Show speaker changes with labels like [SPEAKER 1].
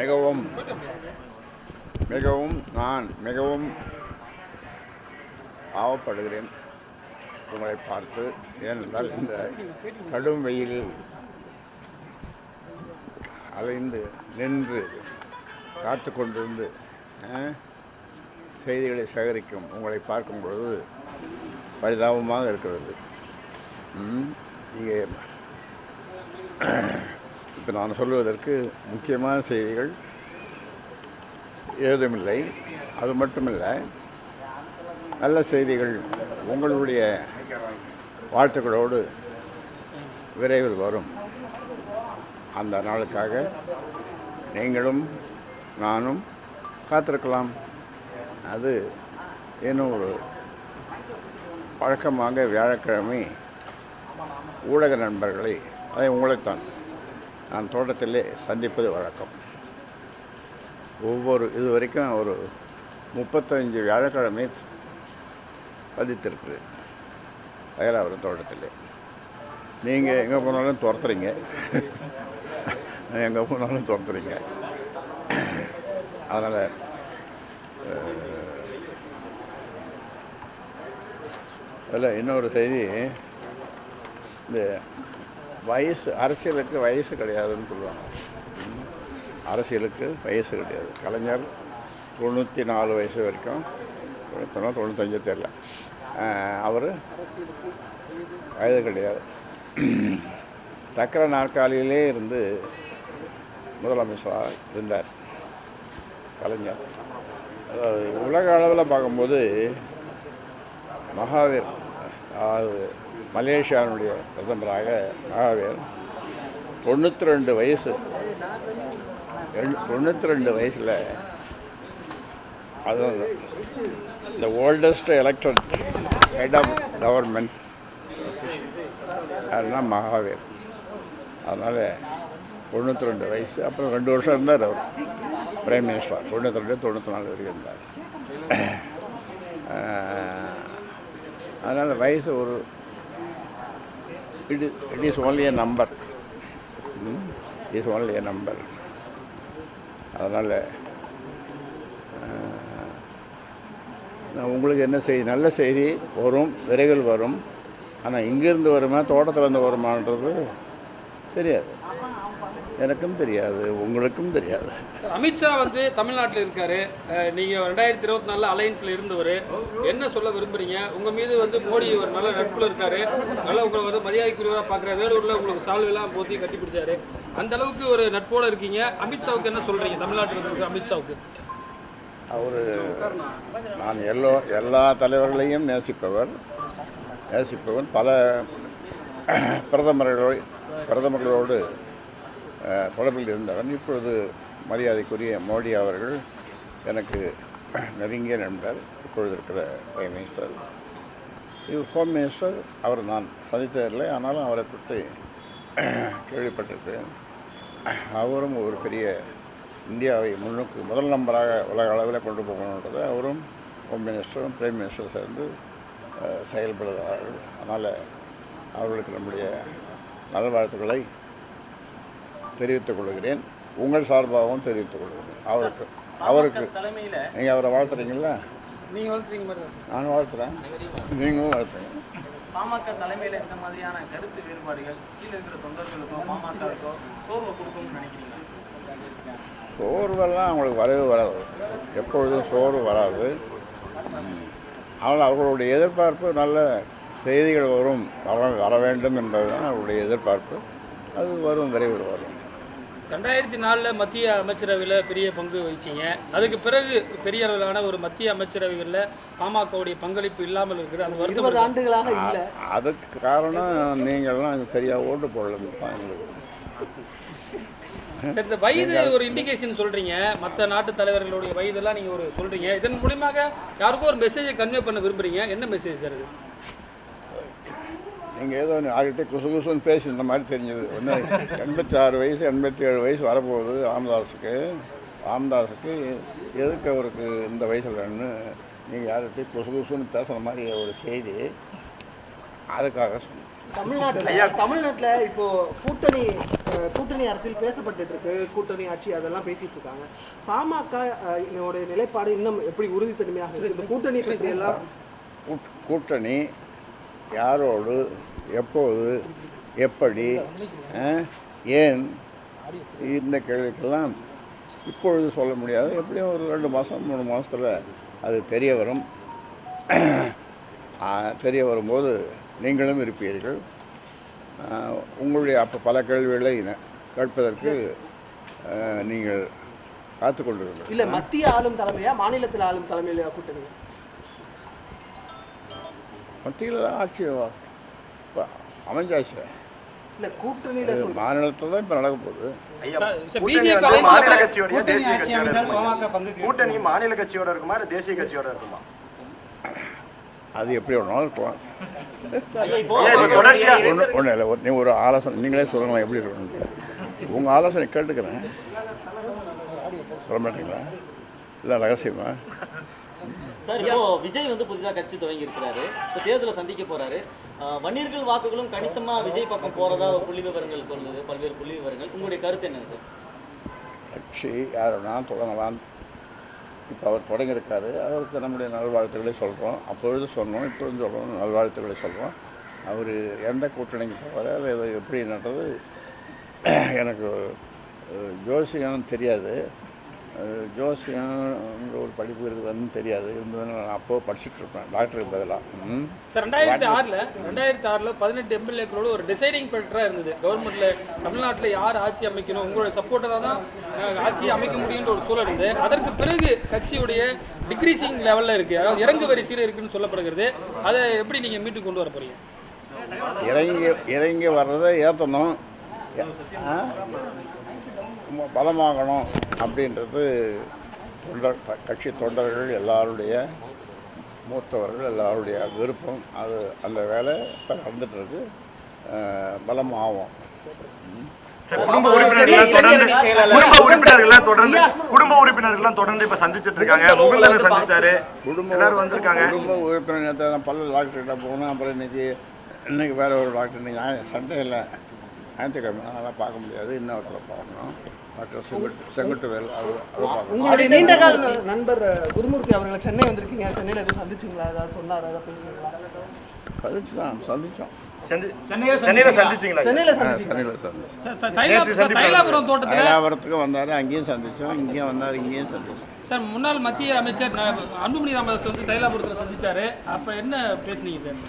[SPEAKER 1] மிகவும் மிகவும் நான் மிகவும் ஆவப்படுகிறேன். உங்களை பார்த்து ஏனென்றால் இந்த கடும் வெயிலில் அலைந்து நின்று காத்து கொண்டிருந்து செய்திகளை சேகரிக்கும் உங்களை பார்க்கும் பொழுது பரிதாபமாக இருக்கிறது. இங்கே இப்போ நான் சொல்வதற்கு முக்கியமான செய்திகள் ஏதுமில்லை. அது மட்டுமில்லை நல்ல செய்திகள் உங்களுடைய வாழ்த்துக்களோடு விரைவில் வரும். அந்த நாளுக்காக நீங்களும் நானும் காத்திருக்கலாம். அது இன்னும் ஒரு வழக்கமாக வியாழக்கிழமை ஊடக நண்பர்களை அதை உங்களைத்தான் நான் தோட்டத்திலே சந்திப்பது வழக்கம். ஒவ்வொரு இது வரைக்கும் ஒரு முப்பத்தஞ்சு வியாழக்கிழமை பதித்திருக்குது வயலாவரம் தோட்டத்தில். நீங்கள் எங்கே போனாலும் துரத்துறீங்க. எங்கே போனாலும் துரத்துறீங்க. அதனால் அதில் இன்னொரு செய்தி. இந்த வயசு அரசியலுக்கு வயசு கிடையாதுன்னு சொல்லுவாங்க. அரசியலுக்கு வயசு கிடையாது. கலைஞர் தொண்ணூற்றி நாலு வயசு வரைக்கும் தொண்ணூத்தஞ்சு தெரில அவர் வயது கிடையாது. சக்கர நாற்காலியிலே இருந்து முதலமைச்சராக இருந்தார் கலைஞர். அதாவது உலக அளவில் பார்க்கும்போது மகாவீர் அதாவது மலேசியாவினுடைய பிரதமராக மகாவீர் தொண்ணூற்றி ரெண்டு வயசு. தொண்ணூற்றி ரெண்டு வயசில் அது இந்த oldest elected head of government யாருன்னா மகாவீர் அதனால் தொண்ணூற்றி ரெண்டு வயசு அப்புறம் ரெண்டு வருஷம் இருந்தார் அவர். பிரைம் மினிஸ்டர் தொண்ணூற்றி ரெண்டு தொண்ணூற்றி நாலு வரைக்கும் இருந்தார். அதனால் வயசு ஒரு it it is only a number it is only a number அதனால் நான் உங்களுக்கு என்ன செய்தி நல்ல செய்தி வரும் விரைவில் வரும். ஆனால் இங்கேருந்து வருமா தோட்டத்துலேருந்து வருமானது தெரியாது. எனக்கும் தெரியாது உங்களுக்கும் தெரியாது.
[SPEAKER 2] அமித்ஷா வந்து தமிழ்நாட்டில் இருக்காரு. அஹ் நீங்க ரெண்டாயிரத்தி இருபத்தி நாலுல அலையன்ஸ்ல இருந்தவர். என்ன சொல்ல விரும்புறீங்க? உங்க மீது வந்து மோடி ஒரு நல்ல நட்புல இருக்காரு. நல்லா உங்களை வந்து மரியாதைக்குரியவரா பார்க்குற வேலூர்ல உங்களுக்கு சால்வெல்லாம் போத்தி கட்டி பிடிச்சாரு. அந்த அளவுக்கு ஒரு நட்போட இருக்கீங்க. அமித்ஷாவுக்கு என்ன சொல்றீங்க? தமிழ்நாட்டில் இருக்க அமித்ஷாவுக்கு
[SPEAKER 1] அவர் நான் எல்லோ எல்லா தலைவர்களையும் நேசிப்பவர். நேசிப்பவன் பல பிரதமர்களோடு பிரதமர்களோடு தொடர்பில் இருந்தவன் இப்பொழுது மரியாதைக்குரிய மோடி அவர்கள் எனக்கு நெருங்கிய நண்பர் இப்பொழுது இருக்கிற பிரைம் மினிஸ்டர் இது ஹோம் மினிஸ்டர் அவர் நான் சந்தித்ததில்லை. ஆனாலும் அவரை பற்றி கேள்விப்பட்டிருக்கிறேன். அவரும் ஒரு பெரிய இந்தியாவை முன்னுக்கு முதல் நம்பராக உலக அளவில் கொண்டு போகணுன்றது அவரும் ஹோம் மினிஸ்டரும் பிரைம் மினிஸ்டரும் சேர்ந்து செயல்படுகிறார்கள். அதனால் அவர்களுக்கு நம்முடைய நல்வாழ்த்துக்களை தெரிவித்துக் கொள்கிறேன். உங்கள் சார்பாகவும் தெரிவித்துக் கொள்கிறேன். அவருக்கு அவருக்கு நீங்கள் அவரை வாழ்த்துறீங்களா. நான் வாழ்த்துறேன். நீங்களும் வாழ்த்துங்க
[SPEAKER 3] பாமக தலைமையில இந்த மாதிரியான கருத்து வேறுபாடுகள் கீழே இருக்கிற தொண்டர்களுக்கோ பாமகவுக்கோ சோர்வை கொடுக்கும்னு நினைக்கிறீங்களா?
[SPEAKER 1] சோர்வெல்லாம் அவங்களுக்கு வரவே வராது. எப்பொழுதும் சோர்வு வராது. ஆனால் அவர்களுடைய எதிர்பார்ப்பு நல்ல செய்திகள் வரும் வர வர வேண்டும் என்பதுதான் அவருடைய எதிர்பார்ப்பு. அது வரும் விரைவில் வரும்.
[SPEAKER 2] ரெண்டாயிரத்தி நாலில் மத்திய அமைச்சரவையில் பெரிய பங்கு வகிச்சீங்க. அதுக்கு பிறகு பெரிய அளவிலான ஒரு மத்திய அமைச்சரவைகளில் பாமகவுடைய பங்களிப்பு இல்லாமல் இருக்குது.
[SPEAKER 4] இருபது
[SPEAKER 2] இருக்கா?
[SPEAKER 4] ஆண்டுகளாக இல்லை.
[SPEAKER 1] அதுக்கு காரணம் நீங்கள்லாம் சரியாக ஓட்டு தான் எங்களுக்கு
[SPEAKER 2] சரி, இந்த வயது ஒரு இண்டிகேஷன் சொல்றீங்க. மற்ற நாட்டு தலைவர்களுடைய வயதெல்லாம் நீங்க ஒரு சொல்றீங்க. இதன் மூலியமாக யாருக்கும் ஒரு மெசேஜை கன்வே பண்ண விரும்புறீங்க? என்ன மெசேஜ் சார் இது?
[SPEAKER 1] நீங்கள் ஏதோ ஆகிட்டே குசு குசுன்னு பேசி இந்த மாதிரி தெரிஞ்சது. ஒன்று எண்பத்தி ஆறு வயசு எண்பத்தி ஏழு வயசு வரப்போகுது ராமதாஸுக்கு. ராமதாஸுக்கு எதுக்கு அவருக்கு இந்த வயசுலன்னு நீங்கள் யார்கிட்டையும் குசு குசுன்னு பேசுகிற மாதிரி ஒரு செய்தி. அதுக்காக சொன்னேன்.
[SPEAKER 4] தமிழ்நாட்டில் தமிழ்நாட்டில் இப்போ கூட்டணி கூட்டணி அரசியல் பேசப்பட்டுட்டு இருக்கு. கூட்டணி ஆட்சி அதெல்லாம் பேசிட்டு இருக்காங்க. பாமக நிலைப்பாடு இன்னும் எப்படி உறுதித்தன்மையாக இருக்கு? இந்த கூட்டணி பற்றி எல்லாம்
[SPEAKER 1] கூட்- கூட்டணி யாரோடு எப்போது எப்படி ஏன் இந்த கேள்விக்கெல்லாம் இப்பொழுது சொல்ல முடியாது. எப்படியும் ஒரு ரெண்டு மாதம் மூணு மாதத்தில் அது தெரிய வரும். தெரிய வரும்போது நீங்களும் இருப்பீர்கள். உங்களுடைய அப்போ பல கேள்விகளை கேட்பதற்கு நீங்கள் காத்து கொண்டிருங்கள்
[SPEAKER 4] இல்ல மத்திய ஆளும் தலைமையா மாநிலத்தில் ஆளும் தலைமையில கூட்டணி?
[SPEAKER 1] மத்தியில் தான் ஆட்சி அமைஞ்சாச்சு
[SPEAKER 4] இல்ல கூட்டணியில
[SPEAKER 1] மாநிலத்தில் தான் இப்போ நடக்க போகுது
[SPEAKER 5] மாநில கட்சியோடய தேசிய கட்சியோட கூட்டணி மாநில கட்சியோட இருக்குமா இல்ல தேசிய கட்சியோட இருக்குமா
[SPEAKER 1] அது எப்படி வேணாலும் இருக்கலாம் ஒன்று ஒன்றும் இல்லை ஒரு- நீ ஒரு ஆலோசனை நீங்களே சொல்லுங்களேன் எப்படி இருக்கணும் உங்கள் ஆலோசனை கேட்டுக்கிறேன் சொல்ல மாட்டீங்களா இல்லை ரகசியமா
[SPEAKER 6] சார் இப்போ விஜய் வந்து புதிதாக கட்சி துவங்கி இருக்கிறாரு. இப்போ தேர்தலை சந்திக்க போறாரு. வன்னியர்கள் வாக்குகளும் கணிசமா விஜய் பக்கம் போறதா புள்ளி விவரங்கள் சொல்லுது பல்வேறு புள்ளி விவரங்கள். உங்களுடைய கருத்து என்ன சார்?
[SPEAKER 1] கட்சி யார் வேணாலும் தொடங்கலாம். இப்போ அவர் தொடங்கியிருக்காரு. அவருக்கு நம்முடைய நல்வாழ்த்துக்களை சொல்கிறோம் அப்பொழுது சொன்னோம் இப்பொழுது சொல்கிறோம் நல்வாழ்த்துக்களை சொல்கிறோம் அவர் எந்த கூட்டணிக்கு போவார் அது எப்படின்றது எனக்கு ஜோசியம் தெரியாது. அஹ், ஜோசியம்ன்ற ஒரு படிப்பு இருக்குதுன்னு தெரியாது. இருந்ததுன்னு நான் அப்போது படிச்சுட்டு இருப்பேன் டாக்டருக்கு பதிலாக
[SPEAKER 2] சார் ரெண்டாயிரத்தி ஆறில் ரெண்டாயிரத்தி ஆறில் பதினெட்டு எம்எல்ஏக்களோட ஒரு டிசைடிங் ஃபேக்டராக இருந்தது. கவர்மெண்ட்ல தமிழ்நாட்டில் யார் ஆட்சி அமைக்கணும்? உங்களோட சப்போர்ட்டராக தான் அஹ், ஆட்சியை அமைக்க முடியுன்ற ஒரு சூழல் இருந்து அதற்கு பிறகு கட்சியுடைய டிக்ரீசிங் லெவலில் இருக்குது அதாவது இறங்கு வரிசையில் இருக்குன்னு சொல்லப்படுகிறது. அதை எப்படி நீங்கள் மீட்டு கொண்டு வர போறீங்க?
[SPEAKER 1] இறங்கி இறங்கி வர்றதை ஏற்றணும் பலமாகணும் அப்படின்றது தொண்டர் கட்சி தொண்டர்கள் எல்லாருடைய மூத்தவர்கள் எல்லாருடைய விருப்பம். அது அந்த வேலை இப்போ நடந்துகிட்ருக்கு பலமாகும்.
[SPEAKER 5] சார், குடும்ப உறுப்பினர்கள் தொடர்ந்து குடும்ப உறுப்பினர்கள் தொடர்ந்து குடும்ப உறுப்பினர்கள் தொடர்ந்து இப்ப சந்திச்சிட்டு இருக்காங்க முகுந்தனை சந்திச்சாரு.
[SPEAKER 1] குடும்ப
[SPEAKER 5] எல்லாரும் வந்திருக்காங்க.
[SPEAKER 1] குடும்ப உறுப்பினர் பல்லு டாக்டர்கிட்ட போனேன் அப்புறம் இன்னைக்கு இன்னைக்கு வேற ஒரு டாக்டர். இன்னைக்கு சண்டே இல்லை. ஞாயிற்றுக்கிழமை அதெல்லாம் பார்க்க முடியாது. இன்னொருத்தரை பார்க்கணும். டாக்டர் செங்குட்டு அவர் பார்க்கணும்.
[SPEAKER 4] உங்களுடைய நீண்ட கால நண்பர் குருமூர்த்தி அவர்களை சென்னை வந்திருக்கீங்க. சென்னையில எதுவும் சந்திச்சிங்களா? ஏதாவது சொன்னார்? ஏதாவது பேசுனீங்களா?
[SPEAKER 1] சந்திச்சு தான் சந்தித்தோம் சந்திச்சோம். தைலாபுரத்துக்கு வந்தார் அங்கேயும் சந்தித்தோம் இங்கேயும் வந்தார் இங்கேயும் சந்தித்தோம்
[SPEAKER 2] சார் முன்னாள் மத்திய அமைச்சர் அன்புமணி ராமதாஸ் வந்து தைலாபுரத்தில் சந்திச்சாரு. அப்போ என்ன பேசுனீங்க சார்.